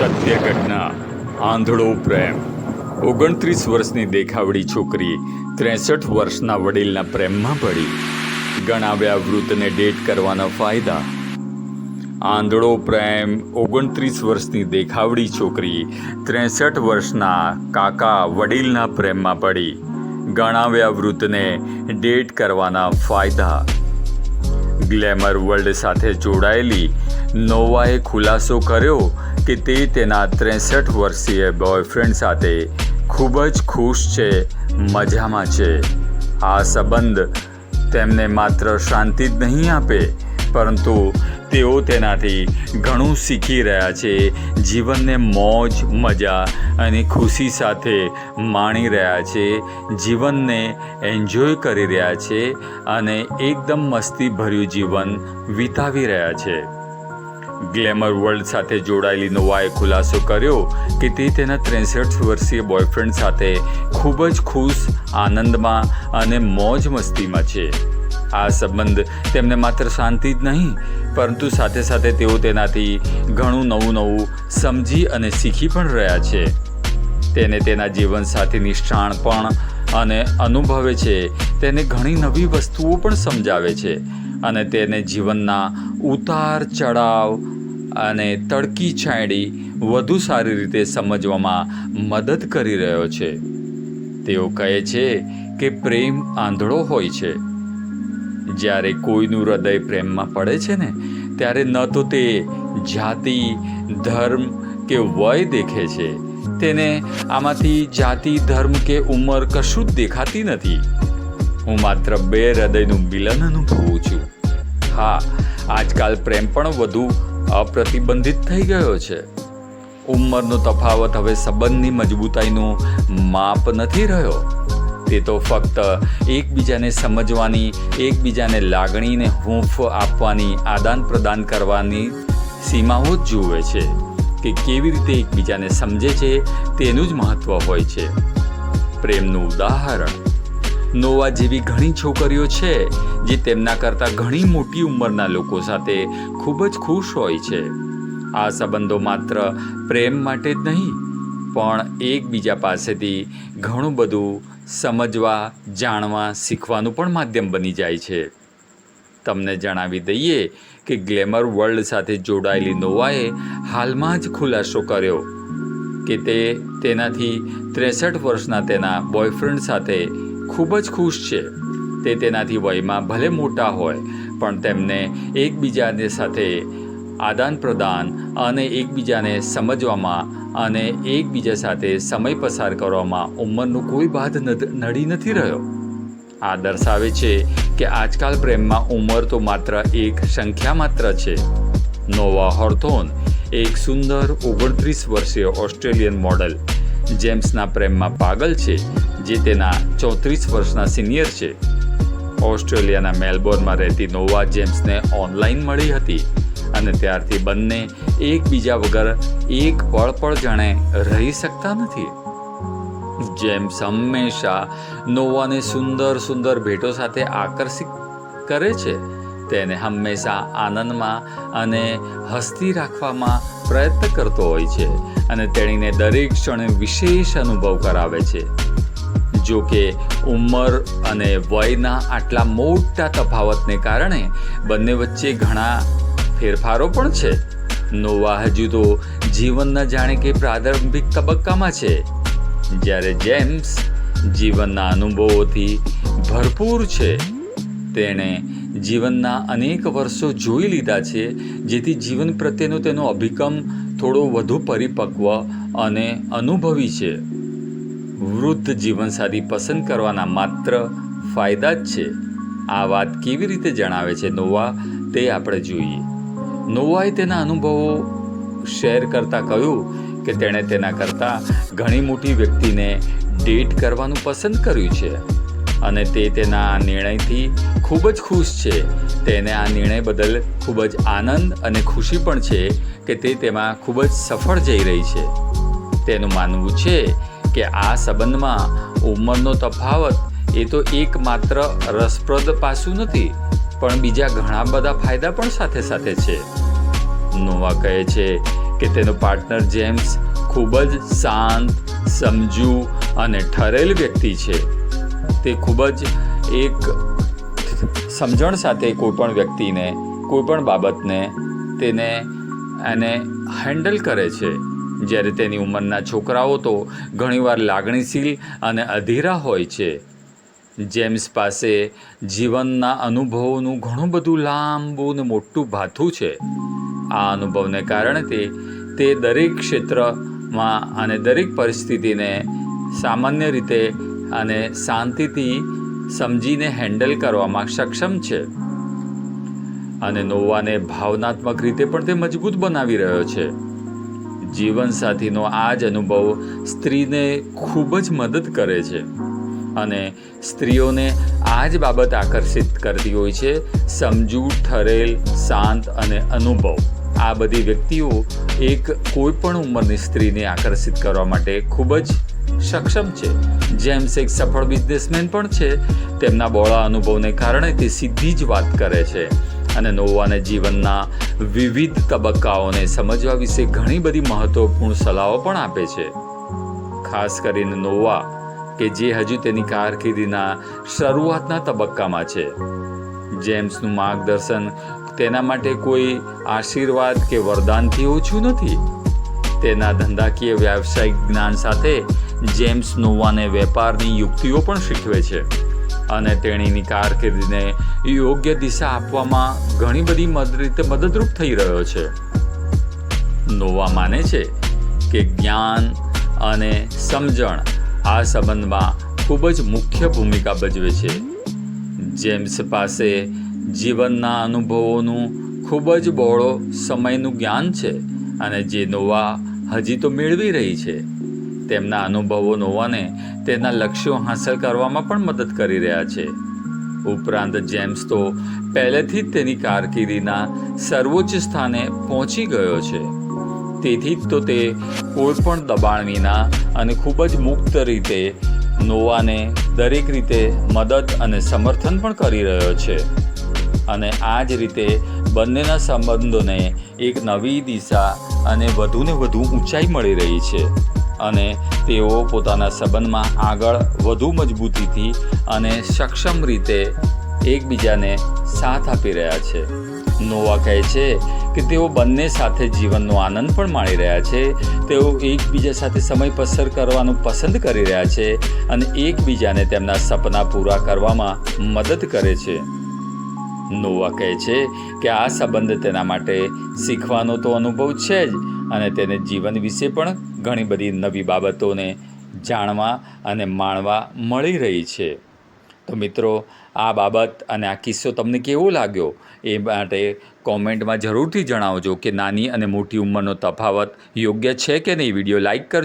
સત્ય ઘટના, આંધળો પ્રેમ. ઓગણત્રીસ વર્ષની દેખાવડી છોકરી ત્રેસઠ વર્ષના વડીલના પ્રેમમાં પડી. ગણાવ્યા વૃત્તને ડેટ કરવાના ફાયદા. આંધળો પ્રેમ, ઓગણત્રીસ વર્ષની દેખાવડી છોકરી ત્રેસઠ વર્ષના કાકા વડીલના પ્રેમમાં પડી. ગણાવ્યા વૃત્તને ડેટ કરવાના ફાયદા. ગ્લેમર વર્લ્ડ સાથે જોડાયેલી નોવાએ ખુલાસો કર્યો કે તે તેના ત્રેસઠ વર્ષીય બોયફ્રેન્ડ સાથે ખૂબ જ ખુશ છે, મજામાં છે. આ સંબંધ તેમને માત્ર શાંતિ જ નહીં આપે, પરંતુ તેઓ તેનાથી ઘણું શીખી રહ્યા છે, જીવનને મોજ, મજા અને ખુશી સાથે માણી રહ્યા છે, જીવનને એન્જોય કરી રહ્યા છે અને એકદમ મસ્તીભર્યું જીવન વિતાવી રહ્યા છે. ગ્લેમર વર્લ્ડ સાથે જોડાયેલી નોવાએ ખુલાસો કર્યો કે તે તેના ત્રેસઠ વર્ષીય બોયફ્રેન્ડ સાથે ખૂબ જ ખુશ, આનંદમાં અને મોજ મસ્તીમાં છે. આ સંબંધ તેમને માત્ર શાંતિ જ નહીં, પરંતુ સાથે સાથે તેઓ તેનાથી ઘણું નવું નવું સમજી અને શીખી પણ રહ્યા છે. તેને તેના જીવનસાથીની શાણપણ અને અનુભવે છે. તેને ઘણી નવી વસ્તુઓ પણ સમજાવે છે. અને તેને જીવનના ઉતાર ચઢાવ અને તડકી છાંયડી વધુ સારી રીતે સમજવામાં મદદ કરી રહ્યો છે. તેઓ કહે છે કે પ્રેમ આંધળો હોય છે. જ્યારે કોઈનું હૃદય પ્રેમમાં પડે છે ને, ત્યારે ન તો તે જાતિ, ધર્મ કે વય દેખે છે. તેને આમાંથી જાતિ, ધર્મ કે ઉંમર કશું જ દેખાતી નથી. હું માત્ર બે હૃદયનું મિલન અનુભવું છું. હા, આજકાલ પ્રેમ પણ વધુ અપ્રતિબંધિત થઈ ગયો છે. ઉંમરનો તફાવત હવે સંબંધની મજબૂતાઈનું માપ નથી રહ્યો. તે તો ફક્ત એકબીજાને સમજવાની, એકબીજાને લાગણીને હૂંફ આપવાની આદાન પ્રદાન કરવાની સીમાઓ જ જુએ છે કે કેવી રીતે એકબીજાને સમજે છે તેનું જ મહત્ત્વ હોય છે. પ્રેમનું ઉદાહરણ. નોવા જેવી ઘણી છોકરીઓ છે, જે તેમના કરતાં ઘણી મોટી ઉંમરના લોકો સાથે ખૂબ જ ખુશ હોય છે. આ સંબંધો માત્ર પ્રેમ માટે જ નહીં, પણ એકબીજા પાસેથી ઘણું બધું સમજવા, જાણવા, શીખવાનું પણ માધ્યમ બની જાય છે. તમને જણાવી દઈએ કે ગ્લેમર વર્લ્ડ સાથે જોડાયેલી નોવાએ હાલમાં જ ખુલાસો કર્યો કે તે તેનાથી ત્રેસઠ વર્ષના તેના બોયફ્રેન્ડ સાથે ખૂબ જ ખુશ છે. તે તેનાથી વયમાં ભલે મોટા હોય, પણ તેમને એકબીજાને સાથે આદાન પ્રદાન અને એકબીજાને સમજવામાં અને એકબીજા સાથે સમય પસાર કરવામાં ઉંમરનો કોઈ બાદ નડી નથી રહ્યો. આ દર્શાવે છે કે આજકાલ પ્રેમમાં ઉંમર તો માત્ર એક સંખ્યા માત્ર છે. નોવા હોર્થોન, એક સુંદર ઓગણત્રીસ વર્ષીય ઓસ્ટ્રેલિયન મોડલ, જેમ્સના પ્રેમમાં પાગલ છે. જે તેના ચોત્રીસ વર્ષના સિનિયર છે. ઓસ્ટ્રેલિયાના મેલબોર્નમાં રહેતી નોવા જેમ્સને ઓનલાઈન મળી હતી અને ત્યારથી બંને એકબીજા વગર એક પળ પણ જાણે રહી શકતા નથી. જેમ્સ હંમેશા નોવાને સુંદર સુંદર ભેટો સાથે આકર્ષિત કરે છે. તેને હંમેશા આનંદમાં અને હસતી રાખવામાં પ્રયત્ન કરતો હોય છે અને તેણીને દરેક ક્ષણે વિશેષ અનુભવ કરાવે છે. જો કે ઉંમર અને વયના આટલા મોટા તફાવતને કારણે બંને વચ્ચે ઘણા ફેરફારો પણ છે. નોવા હજુ તો જીવનના જાણે કે પ્રારંભિક તબક્કામાં છે, જ્યારે જેમ્સ જીવનના અનુભવોથી ભરપૂર છે. તેણે જીવનના અનેક વર્ષો જોઈ લીધા છે, જેથી જીવન પ્રત્યેનો તેનો અભિગમ થોડો વધુ પરિપક્વ અને અનુભવી છે. વૃદ્ધ જીવનસાથી પસંદ કરવાના માત્ર ફાયદા જ છે. આ વાત કેવી રીતે જણાવે છે નોવા તે આપણે જોઈએ. નોવાએ તેના અનુભવો શેર કરતાં કહ્યું કે તેણે તેના કરતાં ઘણી મોટી વ્યક્તિને ડેટ કરવાનું પસંદ કર્યું છે અને તે તેના આ નિર્ણયથી ખૂબ જ ખુશ છે. તેને આ નિર્ણય બદલ ખૂબ જ આનંદ અને ખુશી પણ છે કે તે તેમાં ખૂબ જ સફળ જઈ રહી છે. તેનું માનવું છે કે આ સંબંધમાં ઉંમરનો તફાવત એ તો એકમાત્ર રસપ્રદ પાસું નથી, પણ બીજા ઘણા બધા ફાયદા પણ સાથે સાથે છે. નોવા કહે છે કે તેનો પાર્ટનર જેમ્સ ખૂબ જ શાંત, સમજુ અને ઠરેલ વ્યક્તિ છે. તે ખૂબ જ એક સમજણ સાથે કોઈપણ વ્યક્તિને, કોઈપણ બાબતને તેને એને હેન્ડલ કરે છે. જ્યારે તેની ઉંમરના છોકરાઓ તો ઘણીવાર લાગણીશીલ અને અધીરા હોય છે. જેમ્સ પાસે જીવનના અનુભવોનું ઘણું બધું લાંબુ ને મોટું ભાથું છે. આ અનુભવને કારણે તે તે દરેક ક્ષેત્રમાં અને દરેક પરિસ્થિતિને સામાન્ય રીતે અને શાંતિથી સમજીને હેન્ડલ કરવામાં સક્ષમ છે. અને નોવાને ભાવનાત્મક રીતે પણ તે મજબૂત બનાવી રહ્યો છે. જીવનસાથીનો આ જ અનુભવ સ્ત્રીને ખૂબ જ મદદ કરે છે. અને સ્ત્રીઓને આ જ બાબત આકર્ષિત કરતી હોય છે સમજુ ઠરેલ, શાંત અને અનુભવ. આ બધી વ્યક્તિઓ એક કોઈપણ ઉંમરની સ્ત્રીને આકર્ષિત કરવા માટે ખૂબ જ સક્ષમ છે. જેમ્સ એક સફળ બિઝનેસમેન પણ છે, તેમના બોળા અનુભવને કારણે તે સીધી જ વાત કરે છે. અને નોવાને જીવનના વિવિધ તબક્કાઓને સમજવા વિશે ઘણી બધી મહત્વપૂર્ણ સલાહો પણ આપે છે. ખાસ કરીને નોવા, કે જે હજુ તેની કારકિર્દીના શરૂઆતના તબક્કામાં છે. જેમ્સનું માર્ગદર્શન તેના માટે કોઈ આશીર્વાદ કે વરદાનથી ઓછું નથી. તેના ધંધાકીય વ્યાવસાયિક જ્ઞાન સાથે જેમ્સ નોવાને વેપારની યુક્તિઓ પણ શીખવે છે. અને તેણીની કારકિર્દીને યોગ્ય દિશા આપવામાં ઘણી બધી રીતે મદદરૂપ થઈ રહ્યો છે. નોવા માને છે કે જ્ઞાન અને સમજણ આ સંબંધમાં ખૂબ જ મુખ્ય ભૂમિકા ભજવે છે. જેમ્સ પાસે જીવનના અનુભવોનું ખૂબ જ બહોળો સમયનું જ્ઞાન છે અને જે નોવા હજી તો મેળવી રહી છે. તેમના અનુભવો નોવાને તેના લક્ષ્યો હાંસલ કરવામાં પણ મદદ કરી રહ્યા છે. ઉપરાંત જેમ્સ તો પહેલેથી જ તેની કારકિર્દીના સર્વોચ્ચ સ્થાને પહોંચી ગયો છે. તેથી જ તો તે કોઈ પણ દબાણ વિના અને ખૂબ જ મુક્ત રીતે નોવાને દરેક રીતે મદદ અને સમર્થન પણ કરી રહ્યો છે. અને આ જ રીતે બંનેના સંબંધોને એક નવી દિશા અને વધુને વધુ ઊંચાઈ મળી રહી છે. અને તેઓ પોતાના સંબંધમાં આગળ વધુ મજબૂતીથી અને સક્ષમ રીતે એકબીજાને સાથ આપી રહ્યા છે. નોવા કહે છે કે તેઓ બંને સાથે જીવનનો આનંદ પણ માણી રહ્યા છે. તેઓ એકબીજા સાથે સમય પસાર કરવાનું પસંદ કરી રહ્યા છે અને એકબીજાને તેમના સપના પૂરા કરવામાં મદદ કરે છે. નોવા કહે છે કે આ સંબંધ તેના માટે શીખવાનો તો અનુભવ છે જ અને તેને જીવન વિશે પણ ઘણી બધી નવી બાબતોને જાણવા અને માણવા મળી રહી છે. તો મિત્રો, આ બાબત અને આ કિસ્સો તમને કેવો લાગ્યો? એ માટે કોમેન્ટમાં જરૂરથી જણાવજો કે નાની અને મોટી ઉંમરનો તફાવત યોગ્ય છે કે નહીં? વીડિયો લાઈક કરજો.